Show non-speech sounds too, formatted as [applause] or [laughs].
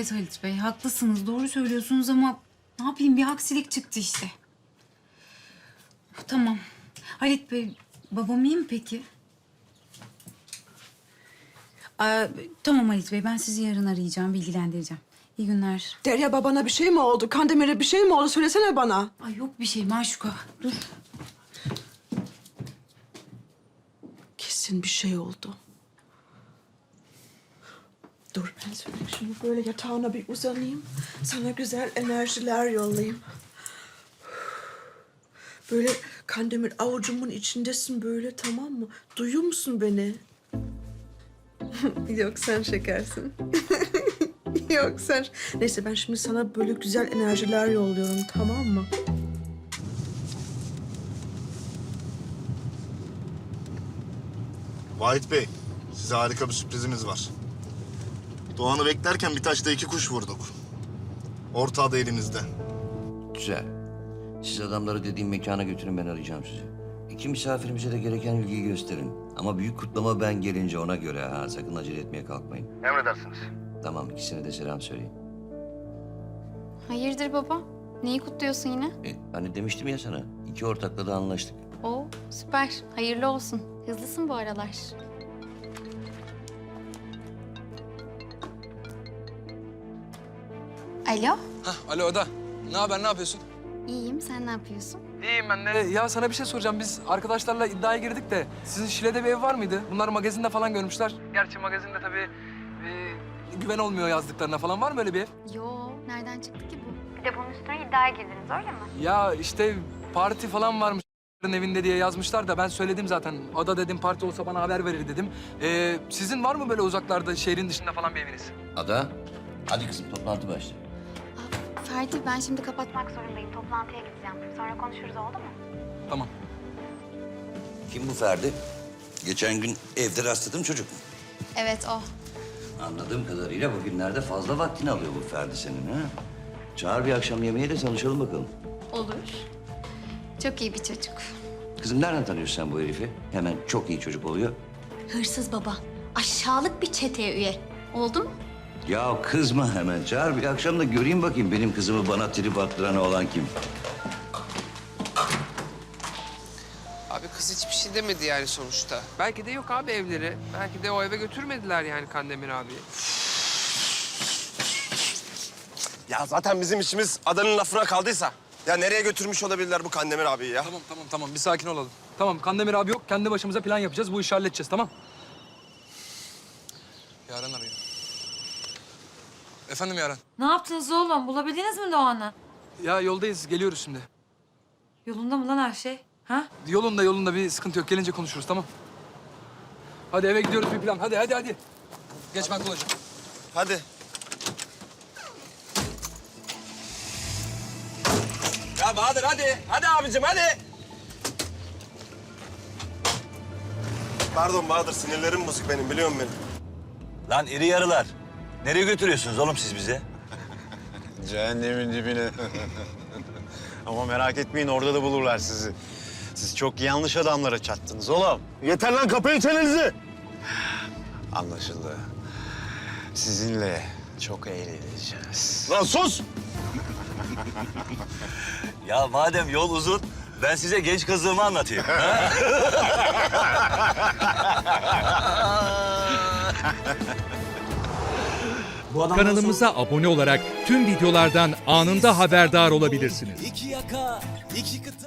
Evet Halit Bey haklısınız doğru söylüyorsunuz ama ne yapayım bir aksilik çıktı işte. Tamam. Halit Bey babam iyi mi peki? Aa, tamam Halit Bey ben sizi yarın arayacağım bilgilendireceğim. İyi günler. Derya babana bir şey mi oldu? Kandemir'e bir şey mi oldu? Söylesene bana. Ay yok bir şey Maşuka. Dur. Kesin bir şey oldu. Dur ben sana şimdi böyle yatağına bir uzanayım. Sana güzel enerjiler yollayayım. Böyle Kandemir avucumun içindesin böyle tamam mı? Duyuyor musun beni? [laughs] Yok sen şekersin. [laughs] Yok sen... Neyse ben şimdi sana böyle güzel enerjiler yolluyorum tamam mı? Vahit Bey, size harika bir sürprizimiz var. Doğan'ı beklerken bir taşta iki kuş vurduk. Ortağı da elimizde. Güzel. Siz adamları dediğim mekana götürün ben arayacağım sizi. İki misafirimize de gereken ilgiyi gösterin. Ama büyük kutlama ben gelince ona göre ha. Sakın acele etmeye kalkmayın. Emredersiniz. Tamam ikisine de selam söyleyin. Hayırdır baba? Neyi kutluyorsun yine? E, hani demiştim ya sana. iki ortakla da anlaştık. Oo süper. Hayırlı olsun. Hızlısın bu aralar. Alo. Hah, alo Ada. Ne haber, ne yapıyorsun? İyiyim. Sen ne yapıyorsun? İyiyim ben de. Ya sana bir şey soracağım. Biz arkadaşlarla iddiaya girdik de sizin Şile'de bir ev var mıydı? Bunlar magazinde falan görmüşler. Gerçi magazinde tabii e, güven olmuyor yazdıklarına falan. Var mı öyle bir ev? Yo. Nereden çıktı ki bu? Bir de bunun üstüne iddiaya girdiniz öyle mi? Ya işte parti falan varmış [laughs] evinde diye yazmışlar da ben söyledim zaten. Ada dedim parti olsa bana haber verir dedim. Ee, sizin var mı böyle uzaklarda, şehrin dışında falan bir eviniz? Ada, hadi kızım toplantı başlıyor. Ferdi ben şimdi kapatmak zorundayım. Toplantıya gideceğim. Sonra konuşuruz oldu mu? Tamam. Kim bu Ferdi? Geçen gün evde rastladım çocuk mu? Evet o. Anladığım kadarıyla bugünlerde fazla vaktini alıyor bu Ferdi senin ha. Çağır bir akşam yemeğe de tanışalım bakalım. Olur. Çok iyi bir çocuk. Kızım nereden tanıyorsun sen bu herifi? Hemen çok iyi çocuk oluyor. Hırsız baba. Aşağılık bir çeteye üye. Oldu mu? Ya kızma hemen. Çağır bir akşam da göreyim bakayım benim kızımı bana trip attıran olan kim? Abi kız hiçbir şey demedi yani sonuçta. Belki de yok abi evleri. Belki de o eve götürmediler yani Kandemir abiyi. Ya zaten bizim işimiz adanın lafına kaldıysa. Ya nereye götürmüş olabilirler bu Kandemir abiyi ya? Tamam tamam tamam bir sakin olalım. Tamam Kandemir abi yok. Kendi başımıza plan yapacağız. Bu işi halledeceğiz tamam. Yaren. Efendim Yaren. Ne yaptınız oğlum? Bulabildiniz mi Doğan'ı? Ya yoldayız geliyoruz şimdi. Yolunda mı lan her şey? Ha? Yolunda yolunda bir sıkıntı yok. Gelince konuşuruz tamam. Hadi eve gidiyoruz bir plan. Hadi hadi hadi. Geç ben kullanacağım. Hadi. Ya Bahadır hadi. Hadi abicim hadi. Pardon Bahadır sinirlerim bozuk benim biliyorum beni. Lan iri yarılar. Nereye götürüyorsunuz oğlum siz bize? Cehennemin dibine. Ama merak etmeyin orada da bulurlar sizi. Siz çok yanlış adamlara çattınız oğlum. Yeter lan kapayın çenenizi. Anlaşıldı. Sizinle çok eğleneceğiz. Lan sus. Ya madem yol uzun, ben size genç kızlığımı anlatayım. ha? [laughs] Kanalımıza abone olarak tüm videolardan anında haberdar olabilirsiniz. İki yaka, iki kıta.